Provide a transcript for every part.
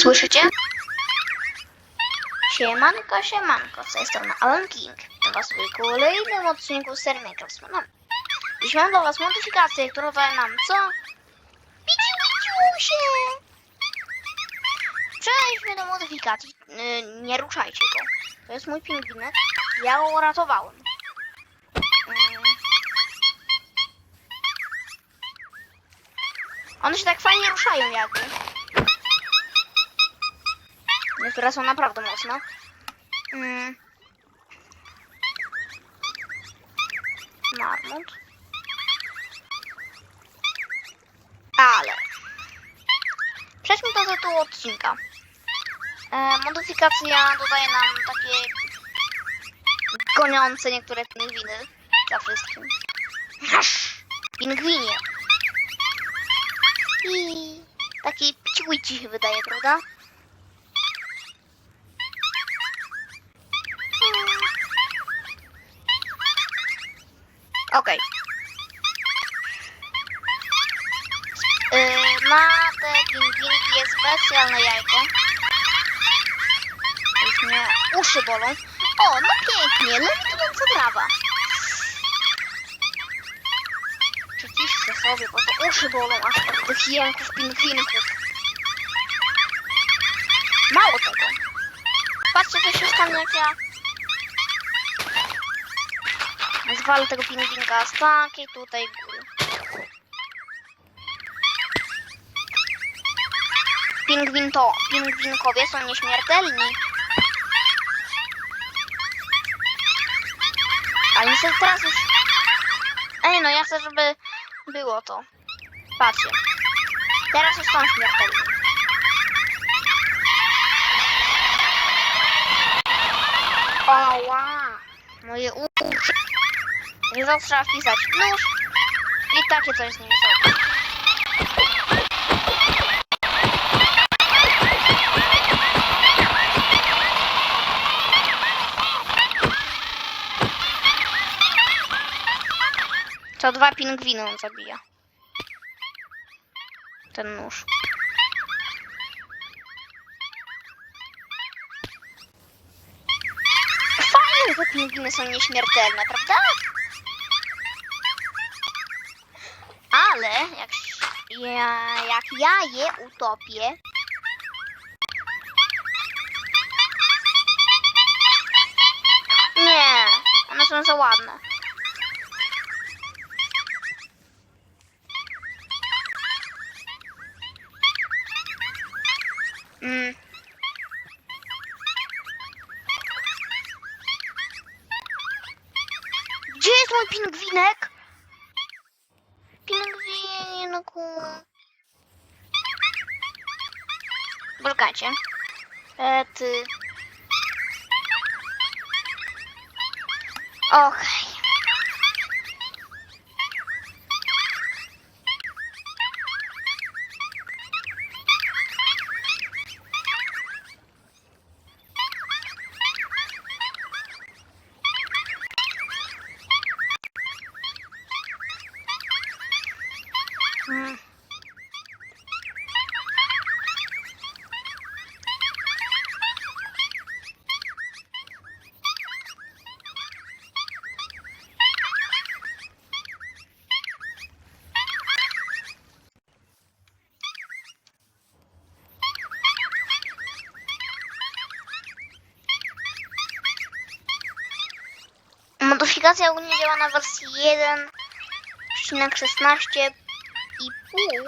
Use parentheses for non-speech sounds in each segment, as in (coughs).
Słyszycie? Siemanko, siemanko, z tej strony Alan King. Witam was w kolejnym odcinku z serii Minecraft. No, dziś mam dla was modyfikację, która daje nam co? Piciu, piciu się! Przejdźmy do modyfikacji. Yy, nie ruszajcie go. To jest mój pingwinek. Ja go uratowałem. Yy. One się tak fajnie ruszają jakby. Niektóre są naprawdę mocno. Mm. Marmot. Ale. Przejdźmy do tytułu odcinka. E, modyfikacja dodaje nam takie goniące niektóre pingwiny za wszystkim. Aż! Pingwinie. I taki piciuici wydaje, prawda? Okej. Yy, na te pingwinki jest specjalne jajko. Już mnie uszy bolą. O, no pięknie, lewitująca trawa. Przyciszcie sobie, bo to uszy bolą aż od tych jęków pingwinków. Mało tego. Patrzcie, co się stanie, jak ja zwalę tego pingwinka z takiej tutaj góry. Pingwin to, pingwinkowie są nieśmiertelni. Ale niestety teraz już... Ej, no ja chcę, żeby było to. Patrzcie. Teraz już są śmiertelni. Oła! Moje uszy. Nie zawsze trzeba wpisać nóż i takie coś z nim sobie. To dwa pingwiny on zabija. Ten nóż. Fajne, te pingwiny są nieśmiertelne, prawda? Ale jak ja, jak ja je utopię, nie, one są za ładne. Mm. Gdzie jest mój pingwinek? Poczekajcie. E, ty. Okej. Mm. Modyfikacja ogólnie działa na wersji 1.16 i pół.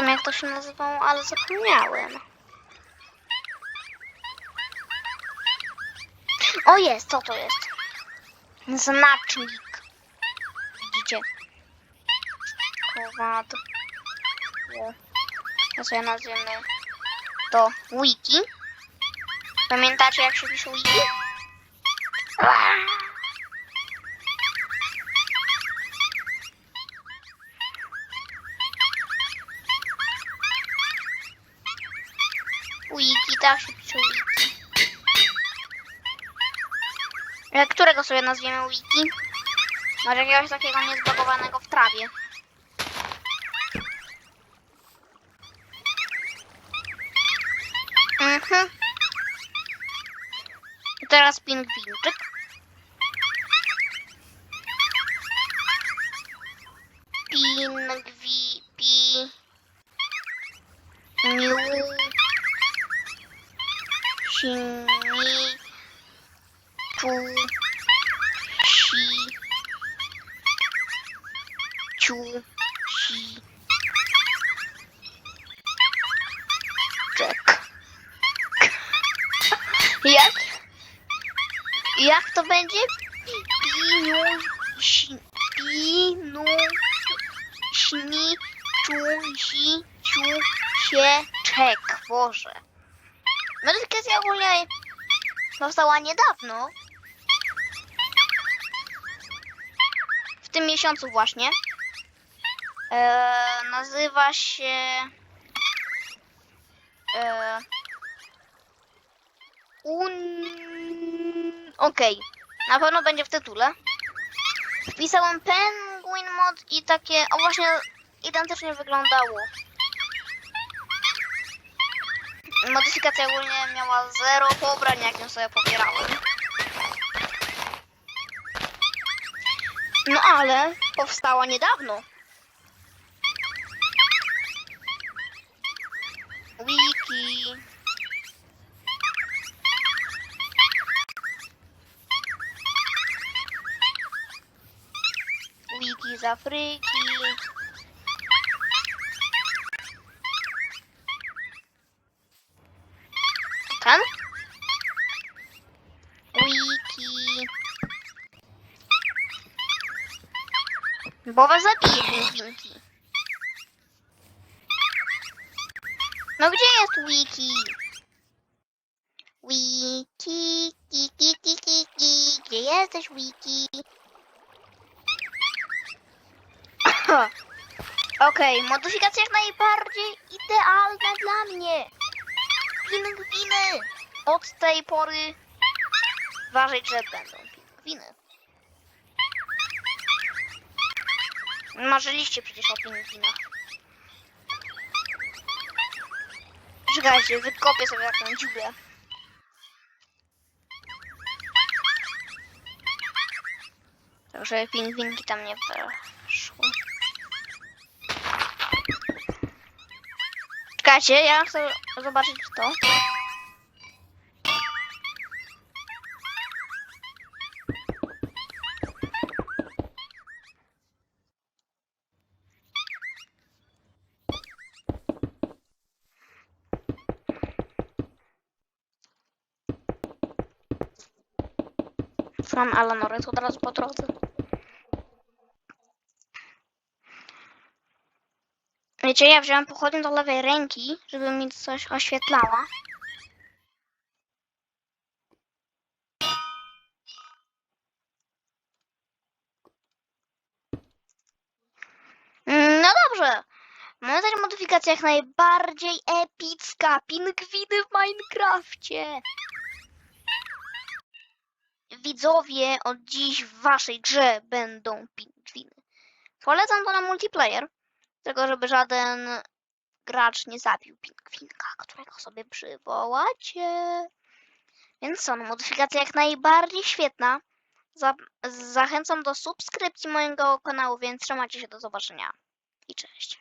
Pamiętam jak to się nazywało, ale zapomniałem. O jest, co to jest? Znacznik. Widzicie? Kowadło. Ja sobie nazwiemy to wiki. Pamiętacie jak się pisze wiki? Aaa. Wiki. E, Którego sobie nazwiemy wiki? Może jakiegoś takiego niezblokowanego w trawie. Mhm. I teraz pingwinczyk. Ciu... Si... Czek. Jak? Jak to będzie? Pinu... Pinu... Śni... Czu... Si... Ciu... Sie... Czek. Boże. Modyfikacja ogólnie powstała niedawno. W tym miesiącu właśnie. Eee, nazywa się... Eee, un... Okej, na pewno będzie w tytule. Wpisałem Penguin Mod i takie, o właśnie, identycznie wyglądało. Modyfikacja ogólnie miała zero pobrań, jak ją sobie pobierałem. No ale powstała niedawno. Wiki. Wiki z Afryki. Ten? Wiki. Bo was zabije No gdzie jest Wiki? Wiki, ki, ki, ki, ki, ki. Gdzie jesteś Wiki? (coughs) Okej, modyfikacja jak najbardziej idealna dla mnie. Pingwiny! Od tej pory uważaj, że będą pingwiny. Marzyliście przecież o pingwinach. Czekajcie, wykopię sobie taką dziurę. Żeby pingwinki tam nie weszły. Czekajcie, ja chcę zobaczyć to. Mam Alanorę, to od razu po drodze. Wiecie, ja wziąłem pochodnię do lewej ręki, żeby mi coś oświetlała. Mm, No dobrze. Mamy też modyfikacja jak najbardziej epicka. Pingwiny w Minecrafcie. Widzowie, od dziś w waszej grze będą pingwiny. Polecam to na multiplayer. Tylko żeby żaden gracz nie zabił pingwinka, którego sobie przywołacie. Więc co, no, modyfikacja jak najbardziej świetna. Za zachęcam do subskrypcji mojego kanału, więc trzymajcie się do zobaczenia. I cześć.